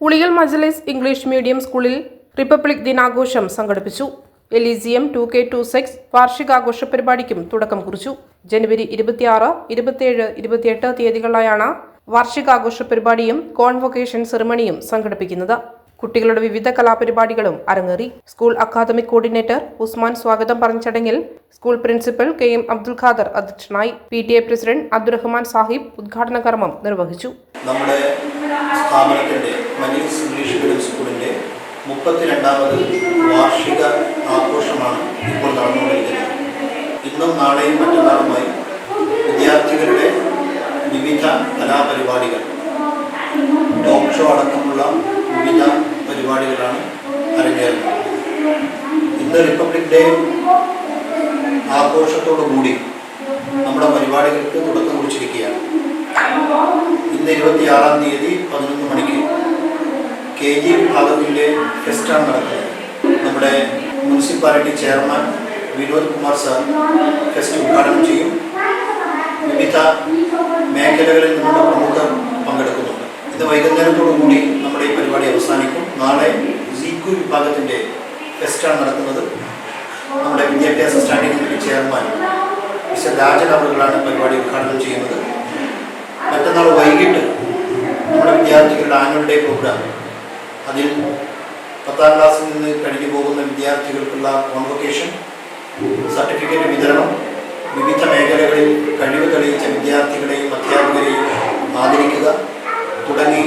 ഉളിയൽ Majlis English medium സ്കൂളിൽ republic ദിനാഘോഷം സംഘടിപ്പിച്ചു. Elysium two K two six വാർഷികാഘോഷ പരിപാടിക്കും തുടക്കം കുറിച്ചു. ജനുവരി ഇരുപത്തിയാറ് ഇരുപത്തിയേഴ് ഇരുപത്തിയെട്ട് തീയതികളിലായാണ് വാർഷികാഘോഷ പരിപാടിയും കോൺവൊക്കേഷൻ സെറിമണിയും സംഘടിപ്പിക്കുന്നത്. കുട്ടികളുടെ വിവിധ കലാപരിപാടികളും അരങ്ങേറി. സ്കൂൾ അക്കാദമിക് കോർഡിനേറ്റർ ഉസ്മാൻ സ്വാഗതം പറഞ്ഞ ചടങ്ങിൽ school principal K M Abdul Khader അധ്യക്ഷനായി. P T A president Abdurahman Sahib ഉദ്ഘാടന കർമ്മം നിർവഹിച്ചു. നമ്മുടെ സ്ഥാപനത്തിന്റെ മജീസ് ഇംഗ്ലീഷ് മീഡിയം സ്കൂളിന്റെ മുപ്പത്തിരണ്ടാമത് വാർഷിക ആഘോഷമാണ് ഇപ്പോൾ നടന്നുകൊണ്ടിരിക്കുന്നത്. ഇന്നും നാളെയും മറ്റന്നാളുമായി വിദ്യാർത്ഥികളുടെ വിവിധ കലാപരിപാടികൾ ടോക്ക് ഷോ അടക്കമുള്ള വിവിധ പരിപാടികളാണ് അരങ്ങേറുന്നത്. ഇന്ന് റിപ്പബ്ലിക് ഡേ ആഘോഷത്തോടു കൂടി നമ്മുടെ പരിപാടികൾക്ക് തുടക്കം ഇന്ന് ഇരുപത്തിയാറാം തീയതി പതിനൊന്ന് മണിക്ക് കെ ജി വിഭാഗത്തിന്റെ ഫെസ്റ്റാണ് നടക്കുന്നത്. നമ്മുടെ municipality chairman Vinod Kumar sir fest ഉദ്ഘാടനം ചെയ്യും. വിവിധ മേഖലകളിൽ നിന്നുള്ള പ്രമുഖർ പങ്കെടുക്കുന്നുണ്ട്. ഇന്ന് വൈകുന്നേരത്തോടു കൂടി നമ്മുടെ ഈ പരിപാടി അവസാനിക്കും. നാളെ സീക്കു വിഭാഗത്തിന്റെ ഫെസ്റ്റാണ് നടക്കുന്നത്. നമ്മുടെ വിദ്യാഭ്യാസ standing committee chairman mister Rajan അവറുകളാണ് പരിപാടി ഉദ്ഘാടനം ചെയ്യുന്നത്. മറ്റന്നാൾ വൈകിട്ട് നമ്മുടെ വിദ്യാർത്ഥികളുടെ ആനുവൽ ഡേ പ്രോഗ്രാം അതിൽ പത്താം ക്ലാസ്സിൽ നിന്ന് കഴിഞ്ഞു പോകുന്ന വിദ്യാർത്ഥികൾക്കുള്ള കോൺവൊക്കേഷൻ സർട്ടിഫിക്കറ്റ് വിതരണം വിവിധ മേഖലകളിൽ കഴിവ് തെളിയിച്ച വിദ്യാർത്ഥികളെയും അധ്യാപകരെയും ആദരിക്കുക തുടങ്ങി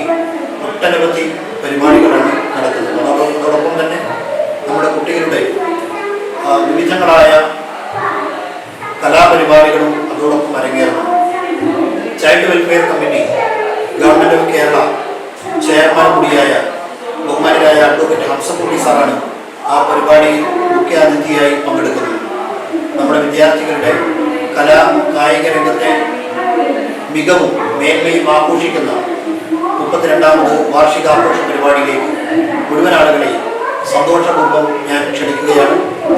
ഒട്ടനവധി പരിപാടികളാണ് നടക്കുന്നത്. അതോടൊപ്പം തന്നെ നമ്മുടെ കുട്ടികളുടെ വിവിധങ്ങളായ കലാപരിപാടികളും അതോടൊപ്പം അരങ്ങേറുന്നു. Child welfare committee government of Kerala chairman കൂടിയായ ബഹുമാനരായ അഡ്വക്കേറ്റ് ഹംസക്കുട്ടി സാറാണ് ആ പരിപാടിയിൽ മുഖ്യാതിഥിയായി പങ്കെടുക്കുന്നത്. നമ്മുടെ വിദ്യാർത്ഥികളുടെ കലാ കായിക രംഗത്തെ മികവും മേന്മയും ആഘോഷിക്കുന്ന മുപ്പത്തിരണ്ടാമത് വാർഷികാഘോഷ പരിപാടിയിലേക്ക് മുഴുവൻ ആളുകളെയും സന്തോഷപൂർവം ഞാൻ ക്ഷണിക്കുകയാണ്. U